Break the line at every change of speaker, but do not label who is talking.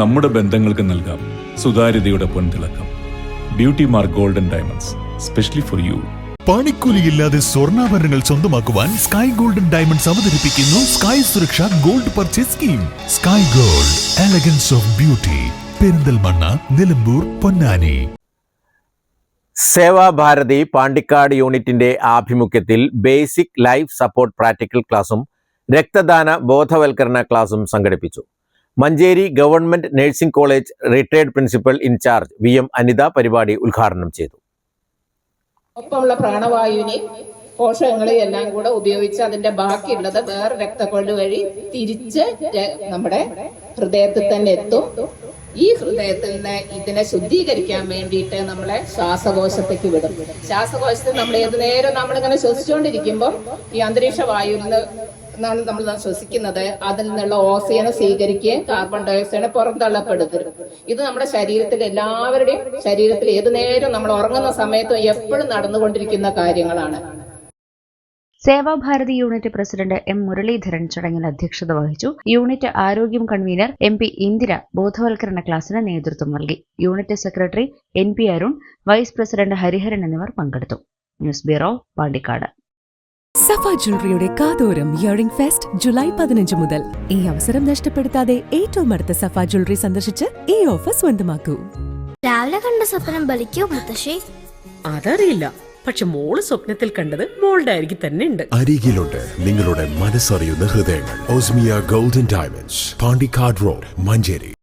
നമ്മുടെ ബന്ധങ്ങൾക്ക് നൽകാം സുതാര്യതയുടെ പൊൻതിളക്കം. Beauty mark golden diamonds specially for you
പണിക്കൂലിയില്ലാതെ സ്വർണാഭരണങ്ങൾ സ്വന്തമാക്കുവാൻ സ്കൈ ഗോൾഡൻ ഡയമണ്ട്സ് അവതരിപ്പിക്കുന്നു sky Suraksha gold purchase scheme sky gold elegance of beauty Perinthalmanna Nilambur Ponnani.
Sevabharathi Pandikkad യൂണിറ്റിന്റെ ആഭിമുഖ്യത്തിൽ ബേസിക് ലൈഫ് സപ്പോർട്ട് പ്രാക്ടിക്കൽ ക്ലാസും രക്തദാന ബോധവൽക്കരണ ക്ലാസും സംഘടിപ്പിച്ചു. Manjeri government nursing college retired principal in charge V M Anitha പരിപാടി ഉദ്ഘാടനം ചെയ്തു.
ഒപ്പമുള്ള പ്രാണവായുവിനെ പോഷകങ്ങളെ എല്ലാം കൂടെ ഉപയോഗിച്ച് അതിന്റെ ബാക്കിയുള്ളത് വേറെ രക്തക്കൊഴു വഴി തിരിച്ച് നമ്മുടെ ഹൃദയത്തിൽ തന്നെ എത്തും. ഈ ഹൃദയത്തിൽ നിന്ന് ഇതിനെ ശുദ്ധീകരിക്കാൻ വേണ്ടിയിട്ട് നമ്മളെ ശ്വാസകോശത്തേക്ക് വിടും. ശ്വാസകോശത്തിൽ നമ്മൾ ഏത് നേരം നമ്മളിങ്ങനെ ശ്വസിച്ചുകൊണ്ടിരിക്കുമ്പോൾ ഈ അന്തരീക്ഷ വായുവിൽ നിന്ന് നിന്നാണ് നമ്മൾ ശ്വസിക്കുന്നത്. അതിൽ നിന്നുള്ള ഓക്സിജനെ സ്വീകരിക്കുകയും കാർബൺ ഡയോക്സൈഡ് പുറന്തള്ളപ്പെടുത്തരുത്. ഇത് നമ്മുടെ ശരീരത്തിൽ എല്ലാവരുടെയും ശരീരത്തിൽ ഏത് നേരം നമ്മൾ ഉറങ്ങുന്ന സമയത്തും എപ്പോഴും നടന്നുകൊണ്ടിരിക്കുന്ന കാര്യങ്ങളാണ്.
Sevabharathi unit president M Muralidharan ചടങ്ങിൽ അധ്യക്ഷത വഹിച്ചു. യൂണിറ്റ് ആരോഗ്യം കൺവീനർ എം പി ഇന്ദിര ബോധവൽക്കരണ ക്ലാസിന് നേതൃത്വം നൽകി. Unit secretary N P Arun vice president Hariharan എന്നിവർ പങ്കെടുത്തു. News bureau Pandikkad.
സഫ ജ്വല്ലറിയുടെ കാതോരം ഇയറിംഗ് ഫെസ്റ്റ് ജൂലൈ പതിനഞ്ച് മുതൽ. ഈ അവസരം നഷ്ടപ്പെടുത്താതെ ഏറ്റവും അടുത്ത സഫ ജ്വല്ലറി സന്ദർശിച്ച് ഈ ഓഫർ സ്വന്തമാക്കൂ.
രാവിലെ കണ്ട സ്വപ്നം ബലിക്കോ മുത്തശ്ശി?
അതറിയില്ല. പക്ഷെ മോൾ സ്വപ്നത്തിൽ കണ്ടത് മോളുടെ അരികിൽ തന്നെ ഉണ്ട്.
അരികിലുണ്ട് നിങ്ങളുടെ മനസ്സറിയുന്ന ഹൃദയങ്ങൾ. Osmia golden diamonds Pandikkad road Manjeri.